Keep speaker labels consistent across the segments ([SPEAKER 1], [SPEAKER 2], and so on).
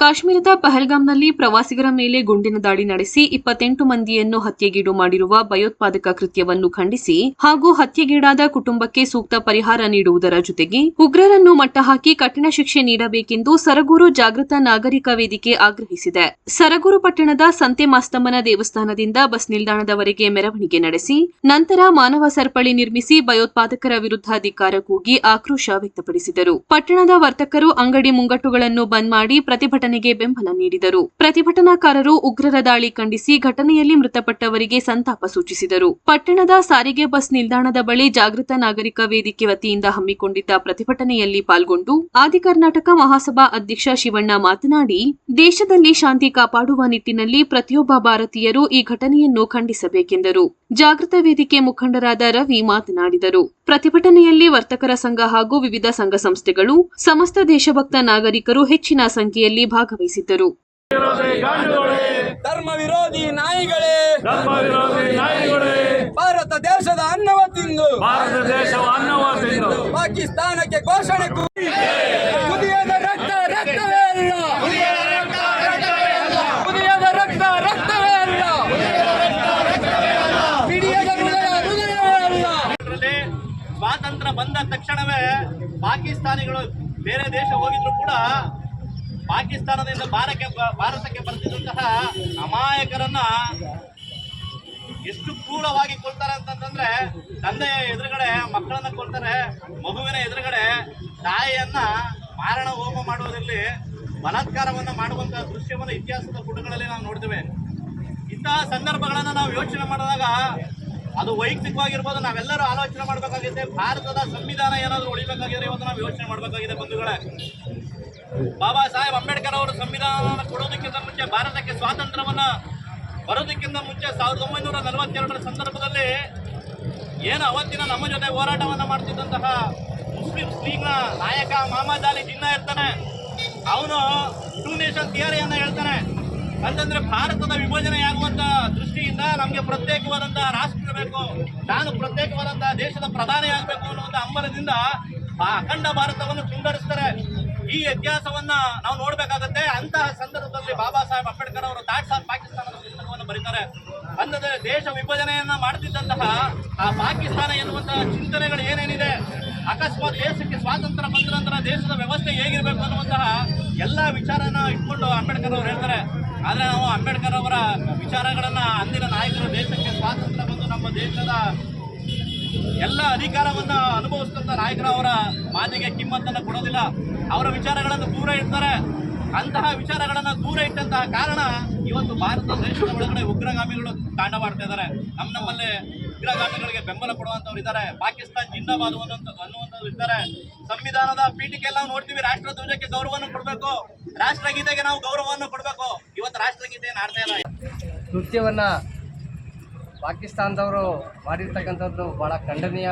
[SPEAKER 1] ಕಾಶ್ಮೀರದ ಪಹಲ್ಗಾಮ್ನಲ್ಲಿ ಪ್ರವಾಸಿಗರ ಮೇಲೆ ಗುಂಡಿನ ದಾಳಿ ನಡೆಸಿ ಇಪ್ಪತ್ತೆಂಟು ಮಂದಿಯನ್ನು ಹತ್ಯೆಗೀಡು ಮಾಡಿರುವ ಭಯೋತ್ಪಾದಕ ಕೃತ್ಯವನ್ನು ಖಂಡಿಸಿ ಹಾಗೂ ಹತ್ಯೆಗೀಡಾದ ಕುಟುಂಬಕ್ಕೆ ಸೂಕ್ತ ಪರಿಹಾರ ನೀಡುವುದರ ಜೊತೆಗೆ ಉಗ್ರರನ್ನು ಮಟ್ಟಹಾಕಿ ಕಠಿಣ ಶಿಕ್ಷೆ ನೀಡಬೇಕೆಂದು ಸರಗೂರು ಜಾಗೃತ ನಾಗರಿಕ ವೇದಿಕೆ ಆಗ್ರಹಿಸಿದೆ. ಸರಗೂರು ಪಟ್ಟಣದ ಸಂತೆ ಮಾಸ್ತಮ್ಮನ ದೇವಸ್ಥಾನದಿಂದ ಬಸ್ ನಿಲ್ದಾಣದವರೆಗೆ ಮೆರವಣಿಗೆ ನಡೆಸಿ ನಂತರ ಮಾನವ ಸರಪಳಿ ನಿರ್ಮಿಸಿ ಭಯೋತ್ಪಾದಕರ ವಿರುದ್ಧ ಅಧಿಕಾರ ಕೂಗಿ ಆಕ್ರೋಶ ವ್ಯಕ್ತಪಡಿಸಿದರು. ಪಟ್ಟಣದ ವರ್ತಕರು ಅಂಗಡಿ ಮುಂಗಟ್ಟುಗಳನ್ನು ಬಂದ್ ಮಾಡಿ ಪ್ರತಿಭಟನೆಗೆ ಬೆಂಬಲ ನೀಡಿದರು. ಪ್ರತಿಭಟನಾಕಾರರು ಉಗ್ರರ ದಾಳಿ ಖಂಡಿಸಿ ಘಟನೆಯಲ್ಲಿ ಮೃತಪಟ್ಟವರಿಗೆ ಸಂತಾಪ ಸೂಚಿಸಿದರು. ಪಟ್ಟಣದ ಸಾರಿಗೆ ಬಸ್ ನಿಲ್ದಾಣದ ಬಳಿ ಜಾಗೃತ ನಾಗರಿಕ ವೇದಿಕೆ ವತಿಯಿಂದ ಹಮ್ಮಿಕೊಂಡಿದ್ದ ಪ್ರತಿಭಟನೆಯಲ್ಲಿ ಪಾಲ್ಗೊಂಡು ಆದಿ ಕರ್ನಾಟಕ ಮಹಾಸಭಾ ಅಧ್ಯಕ್ಷ ಶಿವಣ್ಣ ಮಾತನಾಡಿ, ದೇಶದಲ್ಲಿ ಶಾಂತಿ ಕಾಪಾಡುವ ನಿಟ್ಟಿನಲ್ಲಿ ಪ್ರತಿಯೊಬ್ಬ ಭಾರತೀಯರು ಈ ಘಟನೆಯನ್ನು ಖಂಡಿಸಬೇಕೆಂದರು. ಜಾಗೃತ ವೇದಿಕೆ ಮುಖಂಡರಾದ ರವಿ ಮಾತನಾಡಿದರು. ಪ್ರತಿಭಟನೆಯಲ್ಲಿ ವರ್ತಕರ ಸಂಘ ಹಾಗೂ ವಿವಿಧ ಸಂಘ ಸಂಸ್ಥೆಗಳು, ಸಮಸ್ತ ದೇಶಭಕ್ತ ನಾಗರಿಕರು ಹೆಚ್ಚಿನ ಸಂಖ್ಯೆಯಲ್ಲಿ ಭಾಗವಹಿಸಿದ್ದರು.
[SPEAKER 2] ಧರ್ಮ ವಿರೋಧಿ ನಾಯಿಗಳೇ.
[SPEAKER 3] ಧರ್ಮ ವಿರೋಧಿ ನಾಯಿಗಳೇ.
[SPEAKER 2] ಭಾರತ ದೇಶದ ಅನ್ನವ ತಿಂದು.
[SPEAKER 3] ಭಾರತ ದೇಶದ ಅನ್ನವ ತಿಂದು.
[SPEAKER 2] ಪಾಕಿಸ್ತಾನಕ್ಕೆ ಘೋಷಣೆ ಕುದಿಯದ ರಕ್ತ ರಕ್ತವೇ ಅಲ್ಲ. ಕುದಿಯದ ರಕ್ತ ರಕ್ತವೇ ಅಲ್ಲ.
[SPEAKER 4] ಇದರಲ್ಲಿ ಸ್ವಾತಂತ್ರ್ಯ ಬಂದ ತಕ್ಷಣವೇ ಪಾಕಿಸ್ತಾನಿಗಳು ಬೇರೆ ದೇಶ ಹೋಗಿದ್ರು ಕೂಡ ಪಾಕಿಸ್ತಾನದಿಂದ ಭಾರಕ್ಕೆ ಭಾರತಕ್ಕೆ ಬರ್ತಿದ್ದಂತಹ ಅಮಾಯಕರನ್ನ ಎಷ್ಟು ಕ್ರೂರವಾಗಿ ಕೊಲ್ತಾರೆ ಅಂತಂತಂದ್ರೆ ತಂದೆಯ ಎದುರುಗಡೆ, ಮಕ್ಕಳನ್ನ ಕೊಲ್ತಾರೆ, ಮಗುವಿನ ಎದುರುಗಡೆ ತಾಯಿಯನ್ನ ಮಾರಣ ಹೋಮ ಮಾಡುವುದರಲ್ಲಿ ಬಲಾತ್ಕಾರವನ್ನು ಮಾಡುವಂತಹ ದೃಶ್ಯವನ್ನು ಇತಿಹಾಸದ ಪುಟಗಳಲ್ಲಿ ನಾವು ನೋಡ್ತೇವೆ ಇಂತಹ ಸಂದರ್ಭಗಳನ್ನು ನಾವು ಯೋಚನೆ ಮಾಡಿದಾಗ ಅದು ವೈಯಕ್ತಿಕವಾಗಿರ್ಬೋದು, ನಾವೆಲ್ಲರೂ ಆಲೋಚನೆ ಮಾಡಬೇಕಾಗಿದೆ ಭಾರತದ ಸಂವಿಧಾನ ಏನಾದರೂ ಉಳಿಬೇಕಾಗಿದ್ರೆ ಇವತ್ತು ನಾವು ಯೋಚನೆ ಮಾಡಬೇಕಾಗಿದೆ ಬಂಧುಗಳೇ. ಬಾಬಾ ಸಾಹೇಬ್ ಅಂಬೇಡ್ಕರ್ ಅವರು ಸಂವಿಧಾನವನ್ನು ಕೊಡೋದಕ್ಕಿಂತ ಮುಂಚೆ ಭಾರತಕ್ಕೆ ಸ್ವಾತಂತ್ರ್ಯವನ್ನು ಬರೋದಕ್ಕಿಂತ ಮುಂಚೆ ಸಾವಿರದ ಒಂಬೈನೂರ ನಲವತ್ತೆರಡರ ಸಂದರ್ಭದಲ್ಲಿ ಏನು ಅವತ್ತಿನ ನಮ್ಮ ಜೊತೆ ಹೋರಾಟವನ್ನು ಮಾಡ್ತಿದ್ದಂತಹ ಮುಸ್ಲಿಂ ಲೀಗ್ನ ನಾಯಕ ಮಹಮ್ಮದ್ ಅಲಿ ಜಿನ್ನಾ ಇರ್ತಾನೆ. ಅವನು ಟೂ ನೇಷನ್ ಥಿಯರಿಯನ್ನು ಹೇಳ್ತಾನೆ. ಅಂತಂದ್ರೆ ಭಾರತದ ವಿಭಜನೆ ಆಗುವಂತ ದೃಷ್ಟಿಯಿಂದ ನಮಗೆ ಪ್ರತ್ಯೇಕವಾದಂತಹ ರಾಷ್ಟ್ರ ಬೇಕು, ನಾನು ಪ್ರತ್ಯೇಕವಾದಂತಹ ದೇಶದ ಪ್ರಧಾನಿ ಆಗಬೇಕು ಅನ್ನುವಂತ ಹಂಬಲದಿಂದ ಆ ಅಖಂಡ ಭಾರತವನ್ನು ತುಂಡರಿಸ್ತಾರೆ. ಈ ಇತಿಹಾಸವನ್ನ ನಾವು ನೋಡ್ಬೇಕಾಗತ್ತೆ. ಅಂತಹ ಸಂದರ್ಭದಲ್ಲಿ ಬಾಬಾ ಸಾಹೇಬ್ ಅಂಬೇಡ್ಕರ್ ಅವರು ಥಾಟ್ಸ್ ಆನ್ ಪಾಕಿಸ್ತಾನದ ಪುಸ್ತಕವನ್ನು ಬರೀತಾರೆ. ಅಂದರೆ ದೇಶ ವಿಭಜನೆಯನ್ನ ಮಾಡ್ತಿದ್ದಂತಹ ಆ ಪಾಕಿಸ್ತಾನ ಎನ್ನುವಂತಹ ಚಿಂತನೆಗಳು ಏನೇನಿದೆ, ಅಕಸ್ಮಾತ್ ದೇಶಕ್ಕೆ ಸ್ವಾತಂತ್ರ್ಯ ಬಂದ ನಂತರ ದೇಶದ ವ್ಯವಸ್ಥೆ ಹೇಗಿರಬೇಕು ಅನ್ನುವಂತಹ ಎಲ್ಲ ವಿಚಾರನ ಇಟ್ಕೊಂಡು ಅಂಬೇಡ್ಕರ್ ಅವರು ಹೇಳ್ತಾರೆ. ಆದರೆ ನಾವು ಅಂಬೇಡ್ಕರ್ ಅವರ ವಿಚಾರಗಳನ್ನ ಅಂದಿನ ನಾಯಕರು ದೇಶಕ್ಕೆ ಸ್ವಾತಂತ್ರ್ಯ ಬಂದು ನಮ್ಮ ದೇಶದ ಎಲ್ಲ ಅಧಿಕಾರವನ್ನ ಅನುಭವಿಸ್ತಂಥ ನಾಯಕರು ಅವರ ಮಾತಿಗೆ ಕಿಮ್ಮತ್ತನ್ನ ಕೊಡೋದಿಲ್ಲ. ಅವರ ವಿಚಾರಗಳನ್ನು ದೂರ ಇಡ್ತಾರೆ. ಅಂತಹ ವಿಚಾರಗಳನ್ನ ದೂರ ಇಟ್ಟಂತಹ ಕಾರಣ ಇವತ್ತು ಭಾರತ ದೇಶದ ಒಳಗಡೆ ಉಗ್ರಗಾಮಿಗಳು ತಾಂಡವಾಡ್ತಾ ಇದ್ದಾರೆ. ನಮ್ಮ ನಮ್ಮಲ್ಲಿ ಉಗ್ರಗಾಮಿಗಳಿಗೆ ಬೆಂಬಲ ಕೊಡುವಂತವ್ರು ಇದ್ದಾರೆ. ಪಾಕಿಸ್ತಾನ ಜಿಂದಾಬಾದ್ ಅನ್ನುವಂಥದ್ದು ಅನ್ನುವಂಥವ್ರು ಇದ್ದಾರೆ. ಸಂವಿಧಾನದ ಪೀಠಕ್ಕೆ ಎಲ್ಲ ನೋಡ್ತೀವಿ, ರಾಷ್ಟ್ರ ಧ್ವಜಕ್ಕೆ ಗೌರವವನ್ನು ಕೊಡಬೇಕು. ರಾಷ್ಟ್ರಗೀತೆಗೆ ನಾವು ಗೌರವವನ್ನು ಕೊಡಬೇಕು. ಇವತ್ತು ರಾಷ್ಟ್ರಗೀತೆಯನ್ನು ಆಡ್ತಾ ಇಲ್ಲ.
[SPEAKER 5] ಕೃತ್ಯವನ್ನು ಪಾಕಿಸ್ತಾನದವರು ಮಾಡಿರ್ತಕ್ಕಂಥದ್ದು ಭಾಳ ಖಂಡನೀಯ.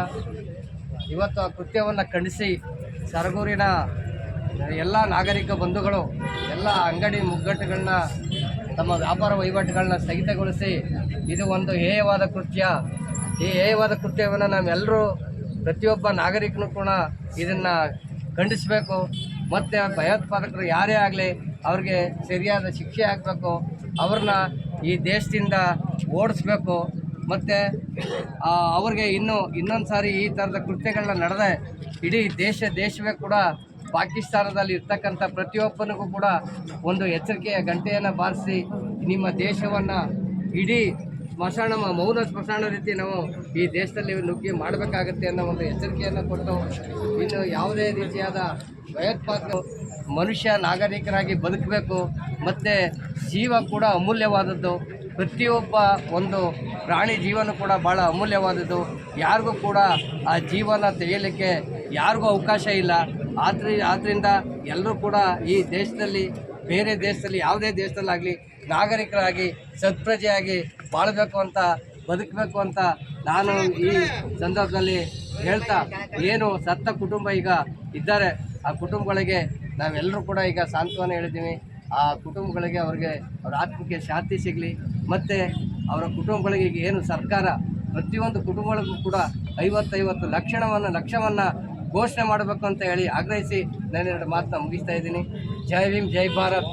[SPEAKER 5] ಇವತ್ತು ಆ ಕೃತ್ಯವನ್ನು ಖಂಡಿಸಿ ಸರಗೂರಿನ ಎಲ್ಲ ನಾಗರಿಕ ಬಂಧುಗಳು, ಎಲ್ಲ ಅಂಗಡಿ ಮುಗ್ಗಟ್ಟುಗಳನ್ನ, ತಮ್ಮ ವ್ಯಾಪಾರ ವಹಿವಾಟುಗಳನ್ನ ಸ್ಥಗಿತಗೊಳಿಸಿ ಇದು ಒಂದು ಹೇಯವಾದ ಕೃತ್ಯ. ಈ ಹೇಯವಾದ ಕೃತ್ಯವನ್ನು ನಾವೆಲ್ಲರೂ ಪ್ರತಿಯೊಬ್ಬ ನಾಗರಿಕನೂ ಕೂಡ ಇದನ್ನು ಖಂಡಿಸಬೇಕು. ಮತ್ತು ಭಯೋತ್ಪಾದಕರು ಯಾರೇ ಆಗಲಿ ಅವ್ರಿಗೆ ಸರಿಯಾದ ಶಿಕ್ಷೆ ಆಗಬೇಕು ಅವ್ರನ್ನ ಈ ದೇಶದಿಂದ ಓಡಿಸ್ಬೇಕು. ಮತ್ತು ಅವ್ರಿಗೆ ಇನ್ನೂ ಇನ್ನೊಂದು ಸಾರಿ ಈ ಥರದ ಕೃತ್ಯಗಳನ್ನ ನಡೆದೆ ಇಡೀ ದೇಶ, ದೇಶವೇ ಕೂಡ ಪಾಕಿಸ್ತಾನದಲ್ಲಿ ಇರ್ತಕ್ಕಂಥ ಪ್ರತಿಯೊಬ್ಬನಿಗೂ ಕೂಡ ಒಂದು ಎಚ್ಚರಿಕೆಯ ಗಂಟೆಯನ್ನು ಬಾರಿಸಿ ನಿಮ್ಮ ದೇಶವನ್ನು ಇಡೀ ಸ್ಮಶಾನ, ಮೌನ ಸ್ಮಶಾನ ರೀತಿ ನಾವು ಈ ದೇಶದಲ್ಲಿ ನುಗ್ಗಿ ಮಾಡಬೇಕಾಗತ್ತೆ ಅನ್ನೋ ಒಂದು ಎಚ್ಚರಿಕೆಯನ್ನು ಕೊಟ್ಟು ಇನ್ನು ಯಾವುದೇ ರೀತಿಯಾದ ಭಯೋತ್ಪಾದಕ ಮನುಷ್ಯ ನಾಗರಿಕರಾಗಿ ಬದುಕಬೇಕು, ಮತ್ತು ಜೀವ ಕೂಡ ಅಮೂಲ್ಯವಾದದ್ದು. ಪ್ರತಿಯೊಬ್ಬ ಒಂದು ಪ್ರಾಣಿ ಜೀವನ ಕೂಡ ಭಾಳ ಅಮೂಲ್ಯವಾದದ್ದು. ಯಾರಿಗೂ ಕೂಡ ಆ ಜೀವನ ತೆಗೆಯಲಿಕ್ಕೆ ಯಾರಿಗೂ ಅವಕಾಶ ಇಲ್ಲ. ಆದ್ರಿ ಆದ್ದರಿಂದ ಎಲ್ಲರೂ ಕೂಡ ಈ ದೇಶದಲ್ಲಿ, ಬೇರೆ ದೇಶದಲ್ಲಿ, ಯಾವುದೇ ದೇಶದಲ್ಲಾಗಲಿ ನಾಗರಿಕರಾಗಿ, ಸತ್ಪ್ರಜೆಯಾಗಿ ಬಾಳಬೇಕು ಅಂತ, ಬದುಕಬೇಕು ಅಂತ ನಾನು ಈ ಸಂದರ್ಭದಲ್ಲಿ ಹೇಳ್ತಾ ಏನು ಸತ್ತ ಕುಟುಂಬ ಈಗ ಇದ್ದಾರೆ. ಆ ಕುಟುಂಬಗಳಿಗೆ ನಾವೆಲ್ಲರೂ ಕೂಡ ಈಗ ಸಾಂತ್ವನ ಹೇಳಿದ್ದೀವಿ. ಆ ಕುಟುಂಬಗಳಿಗೆ ಅವ್ರಿಗೆ ಅವ್ರ ಆತ್ಮಕ್ಕೆ ಶಾಂತಿ ಸಿಗಲಿ. ಮತ್ತು ಅವರ ಕುಟುಂಬಗಳಿಗೆ ಈಗ ಏನು ಸರ್ಕಾರ ಪ್ರತಿಯೊಂದು ಕುಟುಂಬಗಳಿಗೂ ಕೂಡ ಐವತ್ತೈವತ್ತು ಲಕ್ಷಣವನ್ನು, ಲಕ್ಷವನ್ನು ಘೋಷಣೆ ಮಾಡಬೇಕು ಅಂತ ಹೇಳಿ ಆಗ್ರಹಿಸಿ ನಾನೆರಡು ಮಾತನ್ನ ಮುಗಿಸ್ತಾ ಇದ್ದೀನಿ. ಜೈ ಭೀಮ್, ಜೈ ಭಾರತ್.